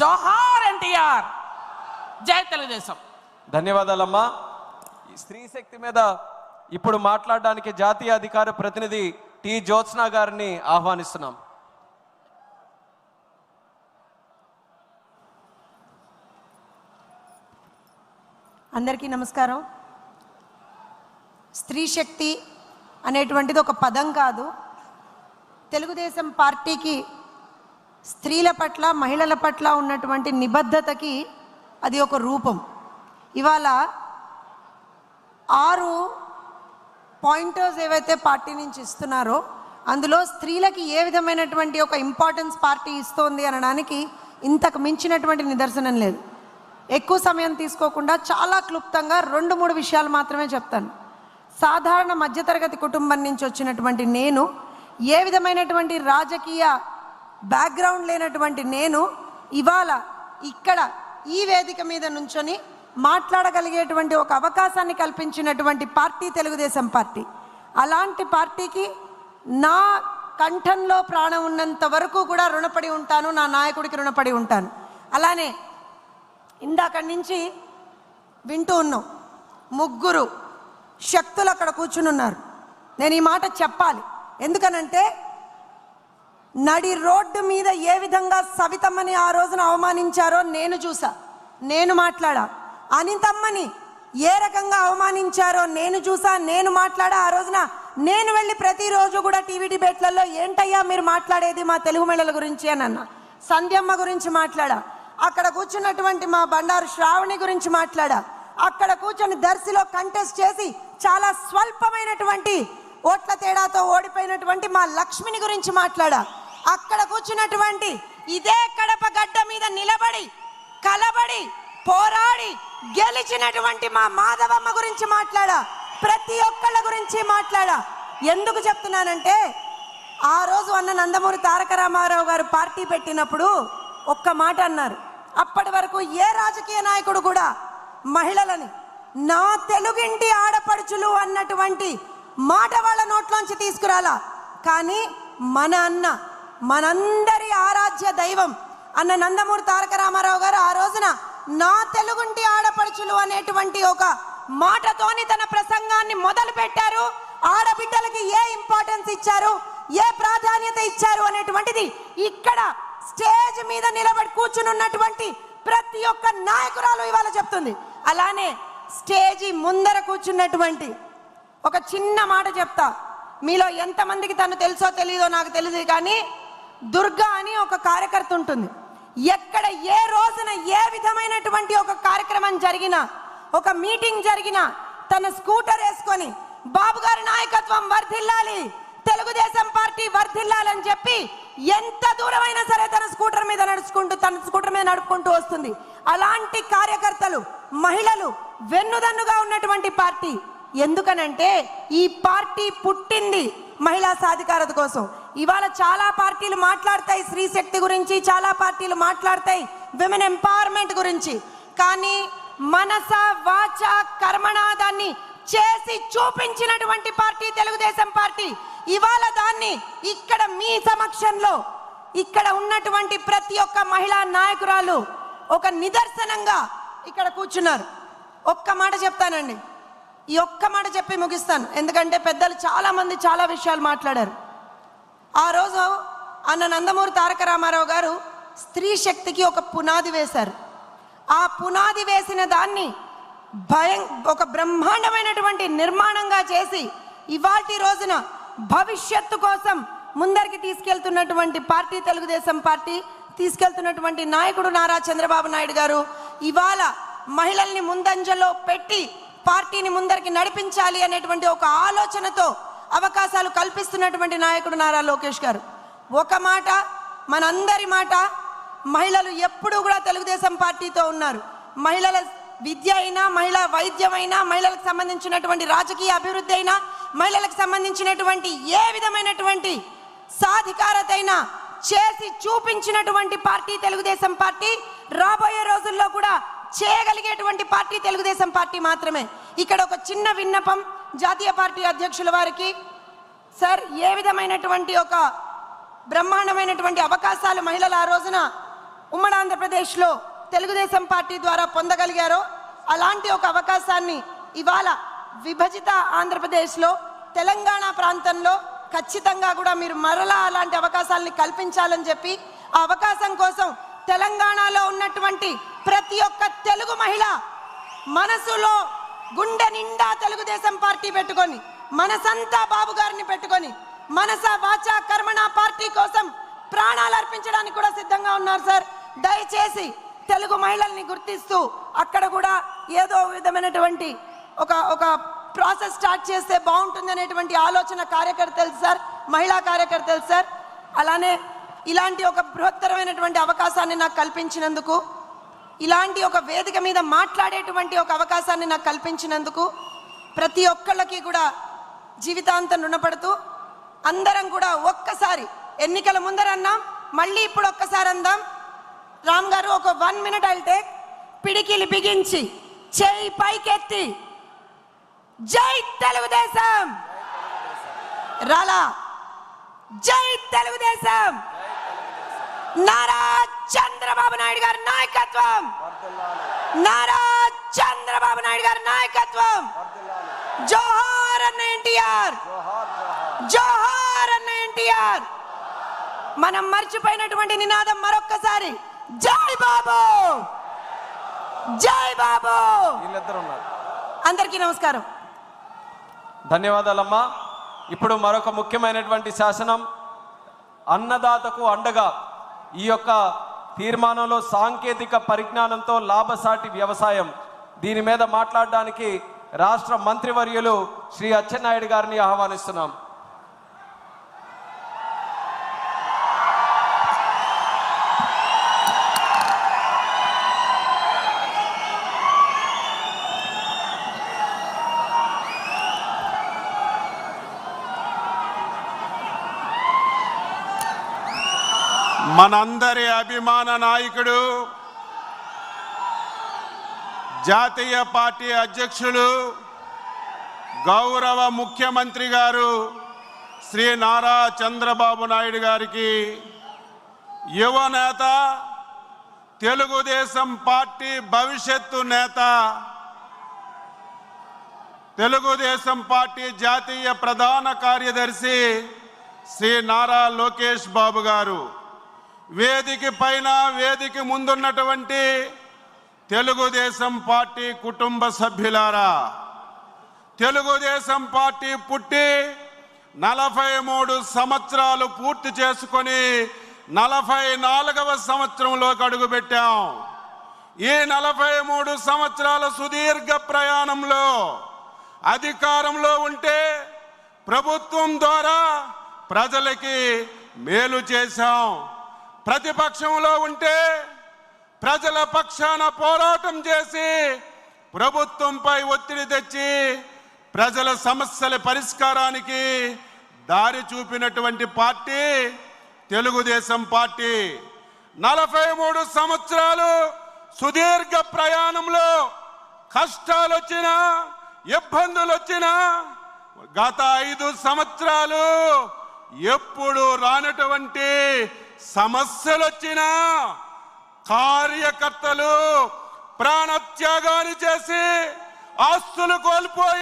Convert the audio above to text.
జోహార్ ఎన్టీఆర్. జై తెలుగుదేశం. ధన్యవాదాలమ్మా. ఈ స్త్రీ శక్తి మీద ఇప్పుడు మాట్లాడడానికి జాతీయ అధికార ప్రతినిధి టి జ్యోత్స్న గారిని ఆహ్వానిస్తున్నాం. అందరికీ నమస్కారం. స్త్రీ శక్తి అనేటువంటిది ఒక పదం కాదు. తెలుగుదేశం పార్టీకి స్త్రీల పట్ల మహిళల పట్ల ఉన్నటువంటి నిబద్ధతకి అది ఒక రూపం. ఇవాళ ఆరు పాయింటర్స్ ఏవైతే పార్టీ నుంచి ఇస్తున్నారో అందులో స్త్రీలకి ఏ విధమైనటువంటి ఒక ఇంపార్టెన్స్ పార్టీ ఇస్తోంది అనడానికి ఇంతకు మించినటువంటి నిదర్శనం లేదు. ఎక్కువ సమయం తీసుకోకుండా చాలా క్లుప్తంగా రెండు మూడు విషయాలు మాత్రమే చెప్తాను. సాధారణ మధ్యతరగతి కుటుంబం నుంచి వచ్చినటువంటి నేను ఏ విధమైనటువంటి రాజకీయ బ్యాక్గ్రౌండ్ లేనటువంటి నేను ఇవాళ ఇక్కడ ఈ వేదిక మీద నుంచొని మాట్లాడగలిగేటువంటి ఒక అవకాశాన్ని కల్పించినటువంటి పార్టీ తెలుగుదేశం పార్టీ. అలాంటి పార్టీకి నా కంఠంలో ప్రాణం ఉన్నంత వరకు కూడా రుణపడి ఉంటాను నా నాయకుడికి రుణపడి ఉంటాను. అలానే ఇందాక నుంచి వింటూ ఉన్నాం ముగ్గురు శక్తులు అక్కడ కూర్చుని ఉన్నారు. నేను ఈ మాట చెప్పాలి. ఎందుకనంటే నడి రోడ్డు మీద ఏ విధంగా సవితమ్మని ఆ రోజున అవమానించారో నేను చూసా. నేను మాట్లాడా. అనితమ్మని ఏ రకంగా అవమానించారో నేను చూసా. నేను మాట్లాడా. ఆ రోజున నేను వెళ్ళి ప్రతిరోజు కూడా టీవీ డిబేట్లలో ఏంటయ్యా మీరు మాట్లాడేది మా తెలుగు మహిళల గురించి అని అన్న. సంధ్యమ్మ గురించి మాట్లాడా. అక్కడ కూర్చున్నటువంటి మా బండారు శ్రావణి గురించి మాట్లాడా. అక్కడ కూర్చొని దర్శిలో కంటెస్ట్ చేసి చాలా స్వల్పమైనటువంటి ఓట్ల తేడాతో ఓడిపోయినటువంటి మా లక్ష్మిని గురించి మాట్లాడా. అక్కడ కూర్చున్నటువంటి ఇదే కడప గడ్డ మీద నిలబడి కలబడి పోరాడి గెలిచినటువంటి మా మాధవమ్మ గురించి మాట్లాడా? ప్రతి ఒక్కళ్ళ గురించి మాట్లాడా? ఎందుకు చెప్తున్నానంటే ఆ రోజు అన్న నందమూరి తారక రామారావు గారు పార్టీ పెట్టినప్పుడు ఒక్క మాట అన్నారు. అప్పటి వరకు ఏ రాజకీయ నాయకుడు కూడా మహిళలని నా తెలుగింటి ఆడపడుచులు అన్నటువంటి మాట వాళ్ళ నోట్లోంచి తీసుకురాలా? కానీ మన అన్న మనందరి ఆరాధ్య దైవం అన్న నందమూరి తారక రామారావు గారు ఆ రోజున నా తెలుగుంటి ఆడపడుచులు అనేటువంటి ఒక మాటతోని తన ప్రసంగాన్ని మొదలు పెట్టారు ఆడబిడ్డలకి ఏ ఇంపార్టెన్స్ ఇచ్చారు? ఏ ప్రాధాన్యత ఇచ్చారు అనేటువంటిది ఇక్కడ స్టేజ్ మీద నిలబడి కూర్చుని ఉన్నటువంటి ప్రతి ఒక్క నాయకురాలు ఇవాళ చెప్తుంది. అలానే స్టేజి ముందర కూర్చున్నటువంటి ఒక చిన్న మాట చెప్తా. మీలో ఎంతమందికి తను తెలుసో తెలియదో నాకు తెలియదు కానీ దుర్గా అని ఒక కార్యకర్త ఉంటుంది. ఎక్కడ ఏ రోజున ఏ విధమైనటువంటి ఒక కార్యక్రమం జరిగినా ఒక మీటింగ్ జరిగినా తన స్కూటర్ వేసుకొని బాబు గారి నాయకత్వం వర్ధిల్లాలి తెలుగుదేశం పార్టీ వర్ధిల్లాలని చెప్పి ఎంత దూరమైనా సరే తన స్కూటర్ మీద నడుచుకుంటూ తన స్కూటర్ మీద నడుపుకుంటూ వస్తుంది. అలాంటి కార్యకర్తలు మహిళలు వెన్నుదన్నుగా ఉన్నటువంటి పార్టీ. ఎందుకనంటే ఈ పార్టీ పుట్టింది మహిళా సాధికారత కోసం. ఇవాళ చాలా పార్టీలు మాట్లాడతాయి స్త్రీ శక్తి గురించి చాలా పార్టీలు మాట్లాడతాయి విమెన్ ఎంపవర్మెంట్ గురించి. కానీ మనస వాచ కర్మనాదాన్ని చేసి చూపించినటువంటి పార్టీ తెలుగుదేశం పార్టీ. ఇవాళ దాన్ని ఇక్కడ మీ సమక్షంలో ఇక్కడ ఉన్నటువంటి ప్రతి ఒక్క మహిళా నాయకురాలు ఒక నిదర్శనంగా ఇక్కడ కూర్చున్నారు. ఒక్క మాట చెప్తానండి. ఈ ఒక్క మాట చెప్పి ముగిస్తాను. ఎందుకంటే పెద్దలు చాలామంది చాలా విషయాలు మాట్లాడారు. ఆ రోజు అన్న నందమూరి తారక రామారావు గారు స్త్రీ శక్తికి ఒక పునాది వేశారు. ఆ పునాది వేసిన దాన్ని భయం ఒక బ్రహ్మాండమైనటువంటి నిర్మాణంగా చేసి ఇవాటి రోజున భవిష్యత్తు కోసం ముందరికి తీసుకెళ్తున్నటువంటి పార్టీ తెలుగుదేశం పార్టీ తీసుకెళ్తున్నటువంటి నాయకుడు నారా చంద్రబాబు నాయుడు గారు ఇవాళ మహిళల్ని ముందంజలో పెట్టి పార్టీని ముందరికి నడిపించాలి అనేటువంటి ఒక ఆలోచనతో అవకాశాలు కల్పిస్తున్నటువంటి నాయకుడు నారా లోకేష్ గారు. ఒక మాట మనందరి మాట మహిళలు ఎప్పుడూ కూడా తెలుగుదేశం పార్టీతో ఉన్నారు. మహిళల విద్య అయినా మహిళా వైద్యమైనా మహిళలకు సంబంధించినటువంటి రాజకీయ అభివృద్ధి అయినా మహిళలకు సంబంధించినటువంటి ఏ విధమైనటువంటి సాధికారత అయినా చేసి చూపించినటువంటి పార్టీ తెలుగుదేశం పార్టీ. రాబోయే రోజుల్లో కూడా చేయగలిగేటువంటి పార్టీ తెలుగుదేశం పార్టీ మాత్రమే. ఇక్కడ ఒక చిన్న విన్నపం జాతీయ పార్టీ అధ్యక్షుల వారికి. సార్ ఏ విధమైనటువంటి ఒక బ్రహ్మాండమైనటువంటి అవకాశాలు మహిళలు ఆ రోజున ఉమ్మడి ఆంధ్రప్రదేశ్లో తెలుగుదేశం పార్టీ ద్వారా పొందగలిగారో అలాంటి ఒక అవకాశాన్ని ఇవాళ విభజిత ఆంధ్రప్రదేశ్లో తెలంగాణ ప్రాంతంలో ఖచ్చితంగా కూడా మీరు మరలా అలాంటి అవకాశాలని కల్పించాలని చెప్పి ఆ అవకాశం కోసం తెలంగాణలో ఉన్నటువంటి ప్రతి ఒక్క తెలుగు మహిళ మనసులో గుండె నిండా తెలుగుదేశం పార్టీ పెట్టుకొని మనసంతా బాబు గారిని పెట్టుకొని మనస వాచ కర్మణ పార్టీ కోసం ప్రాణాలు అర్పించడానికి కూడా సిద్ధంగా ఉన్నారు సార్. దయచేసి తెలుగు మహిళల్ని గుర్తిస్తూ అక్కడ కూడా ఏదో విధమైనటువంటి ఒక ఒక ప్రాసెస్ స్టార్ట్ చేస్తే బాగుంటుంది అనేటువంటి ఆలోచన కార్యకర్తలు సార్ మహిళా కార్యకర్తలు సార్. అలానే ఇలాంటి ఒక బృహత్తరమైనటువంటి అవకాశాన్ని నాకు కల్పించినందుకు ఇలాంటి ఒక వేదిక మీద మాట్లాడేటువంటి ఒక అవకాశాన్ని నాకు కల్పించినందుకు ప్రతి ఒక్కళ్ళకి కూడా జీవితాంతం రుణపడుతూ అందరం కూడా ఒక్కసారి ఎన్నికల ముందర అన్నాం మళ్ళీ ఇప్పుడు ఒక్కసారి అందాం. రామ్ గారు ఒక వన్ మినిట్ అయితే పిడికిలి బిగించి చేయి పైకెత్తి జై తెలుగుదేశం! రాలా జై తెలుగుదేశం! నారా చంద్రబాబు నాయుడు గారి నాయకత్వం. నారా చంద్రబాబు నాయుడు గారి నాయకత్వం. జోహార్ అన్న ఎన్టీఆర్. జోహార్ అన్న ఎన్టీఆర్. మనం మర్చిపోయినటువంటి నినాదం మరొక్కసారి. జై బాబు! జై బాబు! అందరికీ నమస్కారం. ధన్యవాదాలమ్మా. ఇప్పుడు మరొక ముఖ్యమైనటువంటి శాసనం. అన్నదాతకు అండగా ఈ యొక్క తీర్మానంలో సాంకేతిక పరిజ్ఞానంతో లాభసాటి వ్యవసాయం. దీని మీద మాట్లాడడానికి రాష్ట్ర మంత్రివర్యులు శ్రీ అచ్చెన్నాయుడు గారిని ఆహ్వానిస్తున్నాం. మనందరి అభిమాన నాయకుడు జాతీయ పార్టీ అధ్యక్షులు గౌరవ ముఖ్యమంత్రి గారు శ్రీ నారా చంద్రబాబు నాయుడు గారికి యువ నేత తెలుగుదేశం పార్టీ భవిష్యత్తు నేత తెలుగుదేశం పార్టీ జాతీయ ప్రధాన కార్యదర్శి శ్రీ నారా లోకేష్ బాబు గారు. వేదిక పైన వేదిక ముందున్నటువంటి తెలుగుదేశం పార్టీ కుటుంబ సభ్యులారా తెలుగుదేశం పార్టీ పుట్టి నలభై మూడు సంవత్సరాలు పూర్తి చేసుకొని నలభై నాలుగవ సంవత్సరంలోకి అడుగుపెట్టాం. ఈ నలభై మూడు సంవత్సరాల సుదీర్ఘ ప్రయాణంలో అధికారంలో ఉంటే ప్రభుత్వం ద్వారా ప్రజలకి మేలు చేశాం. ప్రతిపక్షంలో ఉంటే ప్రజల పక్షాన పోరాటం చేసి ప్రభుత్వంపై ఒత్తిడి తెచ్చి ప్రజల సమస్యల పరిష్కారానికి దారి చూపినటువంటి పార్టీ తెలుగుదేశం పార్టీ. నలభై మూడు సంవత్సరాలు సుదీర్ఘ ప్రయాణంలో కష్టాలు వచ్చినా ఇబ్బందులు వచ్చినా గత ఐదు సంవత్సరాలు ఎప్పుడు రానటువంటి సమస్యలు వచ్చినా కార్యకర్తలు ప్రాణత్యాగాన్ని చేసి ఆస్తులు కోల్పోయి